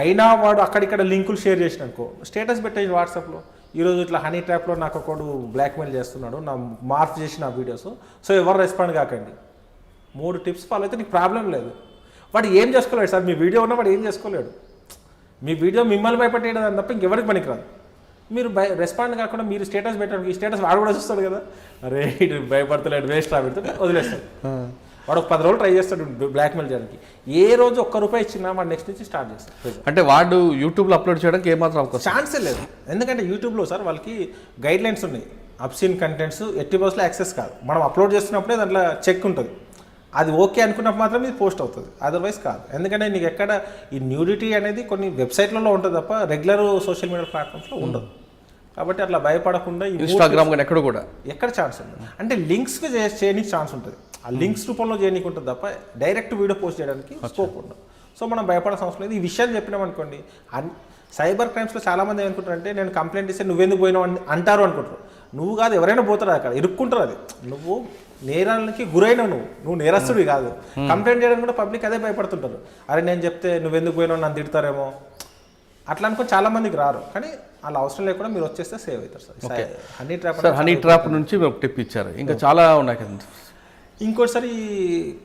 అయినా వాడు అక్కడిక్కడ లింకులు షేర్ చేసిన అనుకో స్టేటస్ పెట్టేసి వాట్సాప్లో. ఈరోజు ఇట్లా హనీ ట్రాప్లో నాకు ఒకడు బ్లాక్మెయిల్ చేస్తున్నాడు నా మార్క్ చేసిన వీడియోస్. సో ఎవరు రెస్పాండ్ కాకండి. మూడు టిప్స్ ఫాలో అయితే నీకు ప్రాబ్లం లేదు. వాడు ఏం చేసుకోలేడు సార్ మీ వీడియో ఉన్న వాడు ఏం చేసుకోలేడు. మీ వీడియో మిమ్మల్ని భయపెట్టేయడం తప్ప ఇంకెవరికి పనికిరాదు. మీరు భయ రెస్పాండ్ కాకుండా మీరు స్టేటస్ పెట్టడానికి ఈ స్టేటస్ వాడు కూడా చూస్తాడు కదా. అరే ఇటు భయపడతలేడు వేస్ట్ రా వదిలేస్తాడు. వాడు ఒక పది రోజులు ట్రై చేస్తాడు బ్లాక్మెయిల్ చేయడానికి. ఏ రోజు ఒక్క రూపాయి ఇచ్చినా వాడు నెక్స్ట్ నుంచి స్టార్ట్ చేస్తాడు. అంటే వాడు యూట్యూబ్లో అప్లోడ్ చేయడానికి ఏమాత్రం అవకాశం ఛాన్సే లేదు. ఎందుకంటే యూట్యూబ్లో సార్ వాళ్ళకి గైడ్ లైన్స్ ఉన్నాయి. అప్సీన్ కంటెంట్స్ ఎట్టి బస్లో యాక్సెస్ కాదు. మనం అప్లోడ్ చేస్తున్నప్పుడే దాంట్లో చెక్ ఉంటుంది. అది ఓకే అనుకున్నప్పుడు మాత్రం ఇది పోస్ట్ అవుతుంది. అదర్వైజ్ కాదు. ఎందుకంటే నీకు ఎక్కడ ఈ న్యూడిటీ అనేది కొన్ని వెబ్సైట్లలో ఉంటుంది తప్ప రెగ్యులర్ సోషల్ మీడియా ప్లాట్ఫామ్స్లో ఉండదు. కాబట్టి అట్లా భయపడకుండా ఇన్స్టాగ్రామ్ కానీ ఎక్కడ కూడా. ఎక్కడ ఛాన్స్ ఉంది అంటే లింక్స్కి చేయడానికి ఛాన్స్ ఉంటుంది. ఆ లింక్స్ రూపంలో చేయనీకి ఉంటుంది తప్ప డైరెక్ట్ వీడియో పోస్ట్ చేయడానికి స్కోప్ ఉండదు. సో మనం భయపడాల్సిన అవసరం లేదు. ఈ విషయాలు చెప్పినాం అనుకోండి అన్ సైబర్ క్రైమ్స్లో చాలామంది ఏమనుకుంటారంటే నేను కంప్లైంట్ ఇస్తే నువ్వెందుకు పోయినావు అని అంటారు అనుకుంటారు. నువ్వు కాదు ఎవరైనా పోతారు అక్కడ ఇరుక్కుంటారు అది. నువ్వు నేరాలకి గురైనవు నువ్వు. నువ్వు నేరస్తుడివి కాదు. కంప్లైంట్ చేయడానికి కూడా పబ్లిక్ అదే భయపడుతుంటారు. అరే నేను చెప్తే నువ్వెందుకు పోయినావు నన్ను తిడతారేమో అట్లా అనుకో చాలా మందికి రారు. కానీ అలా అవసరం లేకుండా మీరు వచ్చేస్తే సేవ్ అవుతారు sir. Honey trap honey trap నుంచి టిప్ ఇచ్చారు. ఇంకా చాలా ఉన్నాయి కదా. ఇంకోటిసారి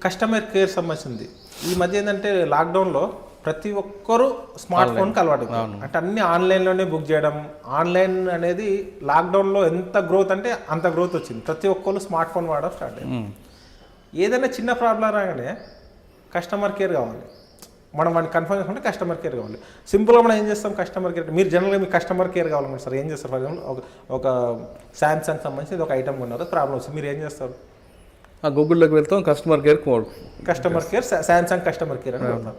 కస్టమర్ కేర్ సంబంధించింది. ఈ మధ్య ఏంటంటే లాక్డౌన్లో ప్రతి ఒక్కరూ స్మార్ట్ ఫోన్కి అలవాటు. అంటే అన్ని ఆన్లైన్లోనే బుక్ చేయడం ఆన్లైన్ అనేది లాక్డౌన్లో ఎంత గ్రోత్ అంటే అంత గ్రోత్ వచ్చింది. ప్రతి ఒక్కరు స్మార్ట్ ఫోన్ వాడడం స్టార్ట్ అయింది ఏదైనా చిన్న ప్రాబ్లం రాగానే కస్టమర్ కేర్ కావాలి. మనం వాడిని కన్ఫర్మ్ చేసుకుంటే కస్టమర్ కేర్ కావాలి. సింపుల్గా మనం ఏం చేస్తాం? కస్టమర్ కేర్ మీరు జనరల్గా మీకు కస్టమర్ కేర్ కావాలనుకుంటే సార్ ఏం చేస్తారు? ఫర్ ఎగ్జాంపుల్ ఒక ఒక శాంసంగ్ సంబంధించి ఒక ఐటమ్ కొన్నారు ప్రాబ్లం వస్తుంది మీరు ఏం చేస్తారు? ఆ గూగుల్లోకి వెళ్తాం customer care code. Customer care Samsung customer care అని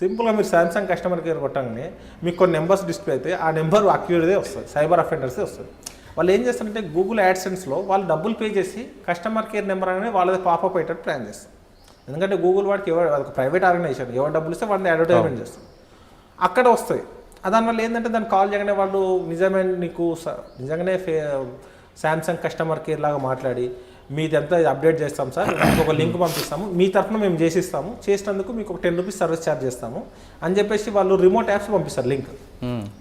సింపుల్గా మీరు శాంసంగ్ కస్టమర్ కేర్ కొట్టగానే మీకు కొన్ని నెంబర్స్ డిస్ప్లే అయితే ఆ నెంబర్ అక్యూర్దే వస్తుంది సైబర్ అఫెండర్సే వస్తుంది. వాళ్ళు ఏం చేస్తారంటే గూగుల్ యాడ్సెన్స్లో వాళ్ళు డబ్బులు పే చేసి కస్టమర్ కేర్ నెంబర్ అనేది వాళ్ళది పాపప్ అయ్యేటట్టు ప్లాన్ చేస్తారు. ఎందుకంటే గూగుల్ వాడికి ఎవరు ఒక ప్రైవేట్ ఆర్గనైజేషన్ ఎవరు డబ్బులు ఇస్తే వాళ్ళని అడ్వర్టైజ్మెంట్ చేస్తారు. అక్కడ వస్తాయి దానివల్ల ఏంటంటే దాన్ని కాల్ చేయగానే వాళ్ళు నిజమే నీకు నిజంగానే ఫే శాంసంగ్ కస్టమర్ కేర్ లాగా మాట్లాడి మీది ఎంత అప్డేట్ చేస్తాం సార్. మీకు ఒక లింక్ పంపిస్తాము. మీ తరఫున మేము చేసిస్తాము. చేసినందుకు మీకు ఒక టెన్ రూపీస్ సర్వీస్ ఛార్జ్ చేస్తాము. అని చెప్పేసి వాళ్ళు రిమోట్ యాప్స్ పంపిస్తారు లింక్.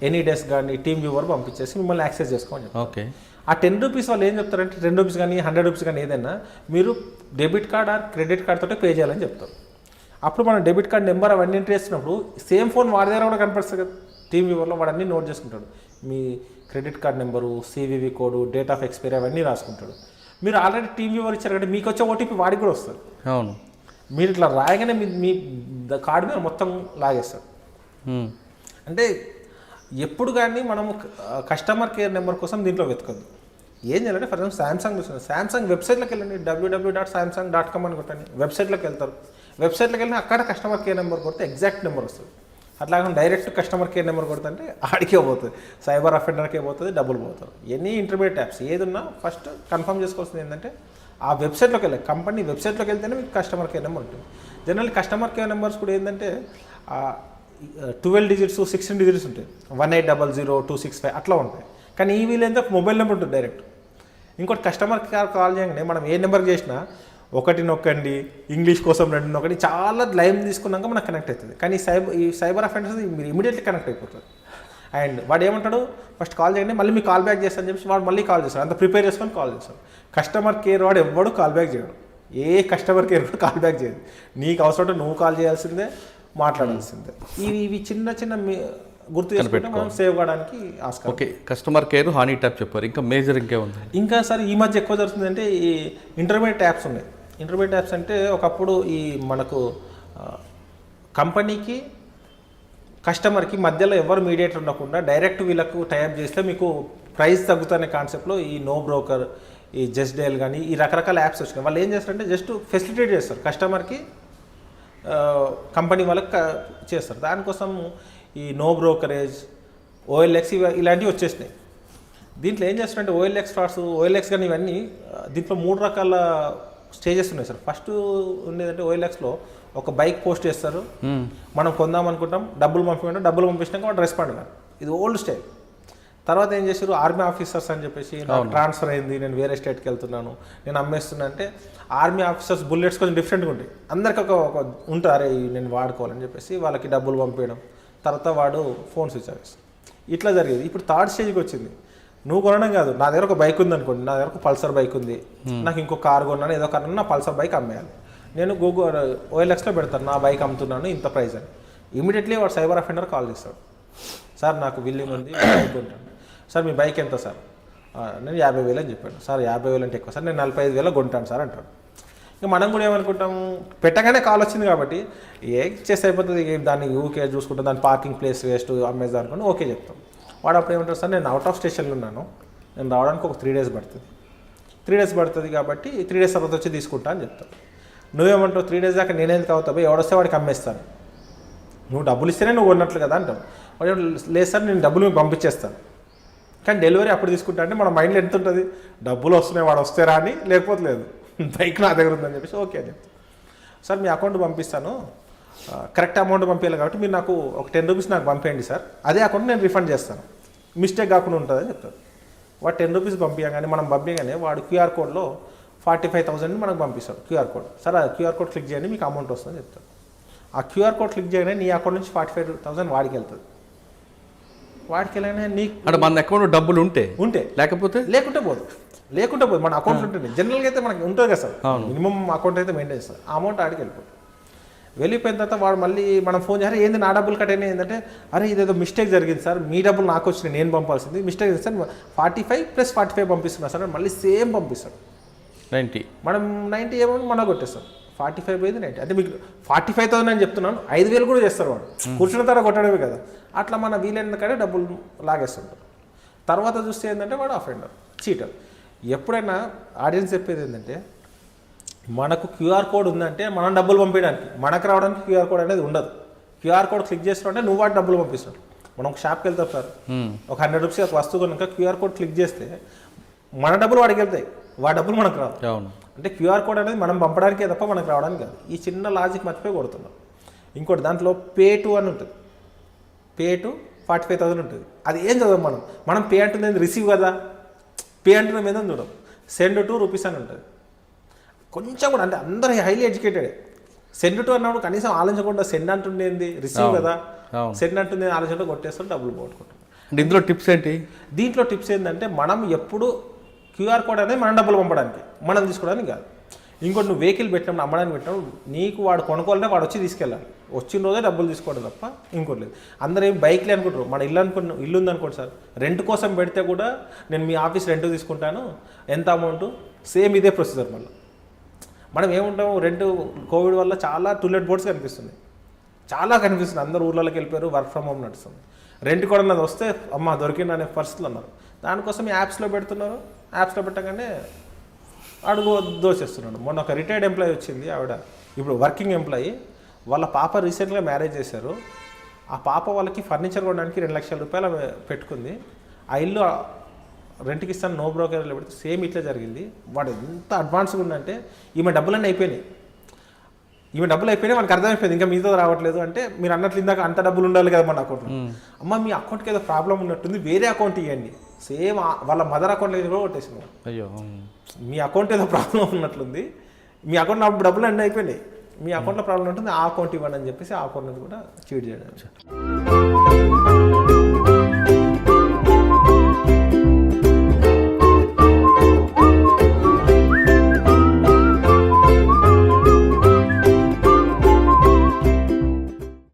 ఎనీ డెస్క్ కానీ టీమ్ వ్యూవర్ పంపించేసి మిమ్మల్ని యాక్సెస్ చెప్తారు. ఓకే. ఆ టెన్ రూపీస్ వాళ్ళు ఏం చెప్తారంటే టెన్ రూపీస్ కానీ హండ్రెడ్ రూపీస్ కానీ ఏదైనా మీరు debit card or credit card తోటే పే చేయాలని చెప్తారు. అప్పుడు మనం డెబిట్ కార్డ్ నెంబర్ అవన్నీ ఎంటర్ చేస్తున్నప్పుడు సేమ్ ఫోన్ వాడి దగ్గర కూడా కనపడుతుంది కదా. టీమ్ వ్యూవర్లో వాడు అన్నీ నోట్ చేసుకుంటాడు. మీ credit card number CVV code date of expiry అవన్నీ రాసుకుంటాడు. మీరు ఆల్రెడీ టీమ్ వ్యూవర్ ఇచ్చారు కాబట్టి మీకు వచ్చే ఓటీపీ వాడికి కూడా వస్తుంది. అవును. మీరు ఇట్లా రాయగానే మీ మీ కార్డు మీద మొత్తం లాగేస్తారు. అంటే ఎప్పుడు కానీ మనము కస్టమర్ కేర్ నెంబర్ కోసం దీంట్లో వెతకద్దు. ఏం చేయాలంటే ఫర్ ఎగ్జాంపుల్ శాంసంగ్ చూస్తుంది శాంసంగ్ వెబ్సైట్లోకి వెళ్ళండి. WWW dot Samsung dot com అని కొట్టండి. వెబ్సైట్లోకి వెళ్తారు. వెబ్సైట్లోకి వెళ్ళి అక్కడ కస్టమర్ కేర్ నెంబర్ కొడితే ఎగ్జాక్ట్ నెంబర్ వస్తుంది. అట్లా కాకుండా డైరెక్ట్ కస్టమర్ కేర్ నెంబర్ కొడుతుంటే ఆడికే పోతుంది. సైబర్ అఫెండర్కే పోతుంది డబ్బులు పోతారు ఎనీ ఇంటర్మీడియట్ యాప్స్ ఏది ఫస్ట్ కన్ఫర్మ్ చేసుకోవాల్సింది ఏంటంటే ఆ వెబ్సైట్లోకి వెళ్ళే కంపెనీ వెబ్సైట్లోకి వెళ్తేనే మీకు కస్టమర్ కేర్ నెంబర్ ఉంటుంది. జనరల్ కస్టమర్ కేర్ నెంబర్స్ కూడా ఏంటంటే ట్వెల్వ్ డిజిట్స్ సిక్స్టీన్ డిజిట్స్ ఉంటాయి. One eight double zero two six five అట్లా ఉంటాయి. కానీ ఈ వీలైతే మొబైల్ నెంబర్ ఉంటుంది డైరెక్ట్. ఇంకోటి కస్టమర్ కేర్ కాల్ చేయగానే మనం ఏ నెంబర్ చేసినా ఒకటి నొక్కండి ఇంగ్లీష్ కోసం రెండు నొక్కండి చాలా లైన్ తీసుకున్నాక మనకు కనెక్ట్ అవుతుంది. కానీ సైబర్ ఈ సైబర్ అఫెండర్స్ మీరు ఇమీడియట్లీ కనెక్ట్ అయిపోతుంది అండ్ వాడు ఏమంటాడు? ఫస్ట్ కాల్ చేయండి మళ్ళీ మీకు కాల్ బ్యాక్ చేస్తాను చెప్పి వాడు మళ్ళీ కాల్ చేస్తాడు. అంత ప్రిపేర్ చేసుకొని కాల్ చేస్తాడు. కస్టమర్ కేర్ వాడు ఎవ్వడు కాల్ బ్యాక్ చేయడు. ఏ కస్టమర్ కేర్ కూడా కాల్ బ్యాక్ చేయదు. నీకు అవసరం నువ్వు కాల్ చేయాల్సిందే మాట్లాడాల్సిందే. ఇవి ఇవి చిన్న చిన్న మీ- గుర్తు చేసుకుంటే మనం సేవ్ కావడానికి ఆస్కారం. Okay customer care honey trap చెప్పారు. ఇంకా మేజర్ ఇంకేముంది? ఇంకా సార్ ఈ మధ్య ఎక్కువ జరుగుతుందంటే ఈ ఇంటర్మీడియట్ యాప్స్ ఉన్నాయి. ఇంటర్మీడియట్ యాప్స్ అంటే ఒకప్పుడు ఈ మనకు కంపెనీకి కస్టమర్కి మధ్యలో ఎవరు మీడియేటర్ ఉండకుండా డైరెక్ట్ వీళ్ళకు టైప్ చేస్తే మీకు ప్రైస్ తగ్గుతున్న కాన్సెప్ట్లో ఈ నో బ్రోకర్ ఈ జస్ట్ డేల్ కానీ ఈ రకరకాల యాప్స్ వచ్చినాయి. వాళ్ళు ఏం చేస్తారంటే జస్ట్ ఫెసిలిటేట్ చేస్తారు. కస్టమర్కి కంపెనీ వాళ్ళకి చేస్తారు. దానికోసం ఈ నో బ్రోకరేజ్ ఓఎల్ఎక్స్ ఇవి ఇలాంటివి వచ్చేసినాయి. దీంట్లో ఏం చేస్తారంటే ఓఎల్ఎక్స్ ఫ్రాడ్స్ ఓఎల్ఎక్స్ కానీ ఇవన్నీ దీంట్లో మూడు రకాల స్టేజెస్ ఉన్నాయి సార్. ఫస్ట్ ఉండేదంటే ఓఎల్ఎక్స్లో ఒక బైక్ పోస్ట్ చేస్తారు. మనం కొందాం అనుకుంటాం డబ్బులు పంపించడం డబ్బులు పంపించినాక వాడు రెస్పాండ్ కాదు ఇది ఓల్డ్ స్టైల్. తర్వాత ఏం చేశారు ఆర్మీ ఆఫీసర్స్ అని చెప్పేసి నాకు ట్రాన్స్ఫర్ అయింది నేను వేరే స్టేట్కి వెళ్తున్నాను నేను అమ్మేస్తున్నా అంటే ఆర్మీ ఆఫీసర్స్ బుల్లెట్స్ కొంచెం డిఫరెంట్గా ఉంటాయి. అందరికి ఒక ఒక ఉంటారు నేను వాడుకోవాలని చెప్పేసి వాళ్ళకి డబ్బులు పంపించడం తర్వాత వాడు ఫోన్ స్విచ్ ఆఫ్ ఇట్లా జరిగేది. ఇప్పుడు థర్డ్ స్టేజ్కి వచ్చింది. నువ్వు కొనడం కాదు. నా దగ్గర ఒక బైక్ ఉంది అనుకోండి. నా దగ్గర ఒక పల్సర్ బైక్ ఉంది. నాకు ఇంకో కార్ కొన్నాను. ఏదో కార్ నా పల్సర్ బైక్ అమ్మేయాలి. నేను గూగుల్ ఓఎల్ఎక్స్లో పెడతాను. నా బైక్ అమ్ముతున్నాను. ఇంత ప్రైస్ అని. ఇమీడియట్లీ వాడు సైబర్ అఫెండర్ కాల్ చేస్తాడు. సార్ నాకు విల్లింగ్ ఉంది. బైక్ కొంటాను సార్ మీ బైక్ ఎంత సార్? "ఆ, నేను యాభై వేలు అని చెప్పాను. సార్ యాభై వేలు అంటే ఎక్కువ సార్. నేను నలభై ఐదు వేలు కొంటాను సార్ అంటాడు. ఇంకా మనం కూడా ఏమనుకుంటాము పెట్టగానే కాల్ వచ్చింది కాబట్టి ఏ చేస్తే అయిపోతుంది. దాన్ని ఊకే చూసుకుంటాం దాని పార్కింగ్ ప్లేస్ వేస్ట్ అమ్మేద్దాం అనుకుని ఓకే చెప్తాం. వాడు అప్పుడు ఏమంటారు సార్ నేను అవుట్ ఆఫ్ స్టేషన్లో ఉన్నాను. నేను రావడానికి ఒక త్రీ డేస్ పడుతుంది. త్రీ డేస్ పడుతుంది కాబట్టి త్రీ డేస్ తర్వాత వచ్చి తీసుకుంటా అని చెప్తాను నువ్వేమంటావు త్రీ డేస్ దాకా నేనేందుకు అవుతావు ఎవడొస్తే వాడికి అమ్మేస్తాను. నువ్వు డబ్బులు ఇస్తేనే నువ్వు కొన్నట్లు కదా అంటావు వాడు లేదు సార్ నేను డబ్బులు మీకు పంపించేస్తాను. కానీ డెలివరీ అప్పుడు తీసుకుంటా అంటే మన మైండ్లో ఎంత ఉంటుంది? డబ్బులు వస్తున్నాయి వాడు వస్తారా అని లేకపోతే లేదు. బైక్ నా దగ్గర ఉందని చెప్పేసి ఓకే అని చెప్తాను సార్ మీ అకౌంట్ పంపిస్తాను. కరెక్ట్ అమౌంట్ పంపించాలి కాబట్టి మీరు నాకు ఒక టెన్ రూపీస్ నాకు పంపేయండి సార్. అదే అకౌంట్ నేను రిఫండ్ చేస్తాను. మిస్టేక్ కాకుండా ఉంటుందని చెప్తారు. వాడు టెన్ రూపీస్ పంపించగానే మనం పంపించగానే వాడు క్యూఆర్ కోడ్లో ఫార్టీ ఫైవ్ థౌసండ్ మనకు పంపిస్తాడు క్యూఆర్ కోడ్. సార్ ఆ క్యూఆర్ కోడ్ క్లిక్ చేయండి మీకు అమౌంట్ వస్తుందని చెప్తారు ఆ క్యూఆర్ కోడ్ క్లిక్ చేయగానే నీ అకౌంట్ నుంచి ఫార్టీ ఫైవ్ థౌసండ్ వాడికి వెళ్తుంది. వాడికి వెళ్ళగానే నీకు అంటే మన అకౌంట్ డబ్బులు ఉంటే? ఉంటే. లేకపోతే? లేకుంటే పోదు. లేకుంటే పోదు. మన అకౌంట్ ఉంటుంది జనరల్గా అయితే మనకి ఉంటుంది కదా సార్. మినిమం అకౌంట్ అయితే మెయింటైన్ చేస్తారు. ఆ అమౌంట్ ఆడికి వెళ్ళిపోతుంది. వెళ్ళిపోయిన తర్వాత వాడు మళ్ళీ మనం ఫోన్ చేయాలి ఏంది నా డబ్బులు కట్ అయినాయి? ఏంటంటే అరే ఇదేదో మిస్టేక్ జరిగింది సార్. మీ డబ్బులు నాకు వచ్చినాయి నేను పంపాల్సింది. Mistake sir. Forty five plus forty five పంపిస్తున్నా sir. మళ్ళీ సేమ్ పంపిస్తాడు. నైంటీ. మనం నైంటీ ఏమో మన కొట్టేస్తాం. ఫార్టీ ఫైవ్ పోయింది నైంటీ. అంటే మీకు ఫార్టీ ఫైవ్ థౌసండ్ అని చెప్తున్నాను. ఐదు వేలు కూడా చేస్తారు వాడు. కూర్చున్న తర్వాత కొట్టడమే కదా. అట్లా మన వీలైన కాడే డబ్బులు లాగేస్తుంటారు. తర్వాత చూస్తే ఏంటంటే వాడు అఫెండర్ చీటర్. ఎప్పుడైనా ఆడియన్స్ చెప్పేది ఏంటంటే మనకు క్యూఆర్ కోడ్ ఉందంటే మనం డబ్బులు పంపించడానికి మనకు రావడానికి క్యూఆర్ కోడ్ అనేది ఉండదు. క్యూఆర్ కోడ్ క్లిక్ చేస్తున్నావు అంటే నువ్వు వాటి డబ్బులు పంపిస్తాడు మనం ఒక షాప్కి వెళ్తాం సార్. ఒక హండ్రెడ్ రూపీస్ ఒక వస్తువు కనుక క్యూఆర్ కోడ్ క్లిక్ చేస్తే మన డబ్బులు వాడికి వెళ్తాయి. వాడి డబ్బులు మనకు రావు. అంటే క్యూఆర్ కోడ్ అనేది మనం పంపడానికే తప్ప మనకు రావడానికి కాదు. ఈ చిన్న లాజిక్ మర్చిపోయి కొడుతున్నాం. ఇంకోటి దాంట్లో పే టు అని ఉంటుంది. Pay to forty five thousand ఉంటుంది. అది ఏం చదవం మనం? మనం పే అంటుంది రిసీవ్ కదా. పే అంటున్నాం ఏదని చూడం. సెండ్ టు రూపీస్ అని ఉంటుంది. కొంచెం కూడా అంటే అందరూ హైలీ ఎడ్యుకేటెడ్ సెండ్ టు అన్నప్పుడు కనీసం ఆలోచించకుండా సెండ్ అంటుండేంది రిసీవ్. కదా. సెండ్ అంటుంది ఆలోచనతో కొట్టేస్తాం డబ్బులు పోగొట్టుకుంటాం. అంటే ఇందులో టిప్స్ ఏంటి? దీంట్లో టిప్స్ ఏంటంటే మనం ఎప్పుడు క్యూఆర్ కోడ్ అనేది మనం డబ్బులు పంపడానికి మనం తీసుకోవడానికి కాదు. ఇంకోటి నువ్వు వెహికల్ పెట్టినప్పుడు అమ్మడానికి పెట్టినప్పుడు నీకు వాడు కొనుక్కోవాలంటే వాడు వచ్చి తీసుకెళ్ళాలి. వచ్చిన రోజే డబ్బులు తీసుకోవడం తప్ప ఇంకోటి లేదు. అందరూ ఏం బైక్లే అనుకుంటారు? మన ఇల్లు అనుకున్న ఇల్లు ఉందనుకోండి సార్. రెంట్ కోసం పెడితే కూడా నేను మీ ఆఫీస్ రెంట్ తీసుకుంటాను. ఎంత అమౌంట్ సేమ్ ఇదే ప్రొసీజర్ మళ్ళీ. మనం ఏముంటాము రెండు కోవిడ్ వల్ల చాలా టూలెట్ బోర్డ్స్ కనిపిస్తున్నాయి. చాలా కనిపిస్తుంది అందరు ఊర్లలోకి వెళ్ళిపోయారు వర్క్ ఫ్రమ్ హోమ్ నడుస్తుంది. రెంట్ కూడా నాది వస్తే అమ్మ దొరికింది అనే పరిస్థితులు ఉన్నారు దానికోసం యాప్స్లో పెడుతున్నారు. యాప్స్లో పెట్టగానే అడుగు దోచేస్తున్నాడు. మొన్న ఒక రిటైర్డ్ ఎంప్లాయీ వచ్చింది ఆవిడ. ఇప్పుడు వర్కింగ్ ఎంప్లాయీ. వాళ్ళ పాప రీసెంట్గా మ్యారేజ్ చేశారు. ఆ పాప వాళ్ళకి ఫర్నిచర్ కొనడానికి రెండు లక్షల రూపాయలు పెట్టుకుంది. ఆ ఇల్లు రెంట్కి ఇస్తాను నో బ్రోకర్ పెడితే సేమ్ ఇట్లా జరిగింది. వాడు ఎంత అడ్వాన్స్గా ఉందంటే ఈమె డబ్బులన్నీ అయిపోయినాయి. ఈమె డబ్బులు అయిపోయినాయి మనకు అర్థమైపోయింది ఇంకా మీతో రావట్లేదు అంటే మీరు అన్నట్లు ఇందాక అంత డబ్బులు ఉండాలి కదా మన అకౌంట్లో. అమ్మ మీ అకౌంట్కి ఏదో ప్రాబ్లం ఉన్నట్టుంది వేరే అకౌంట్ ఇవ్వండి సేమ్ వాళ్ళ మదర్ అకౌంట్లో కూడా కొట్టేసింది అయ్యో. మీ అకౌంట్ ఏదో ప్రాబ్లం ఉన్నట్లుంది. మీ అకౌంట్లో డబ్బులు అన్నీ అయిపోయినాయి. మీ అకౌంట్లో ప్రాబ్లం ఉంటుంది ఆ అకౌంట్ ఇవ్వండి అని చెప్పేసి ఆ అకౌంట్ నుంచి కూడా చీట్ చేయడం.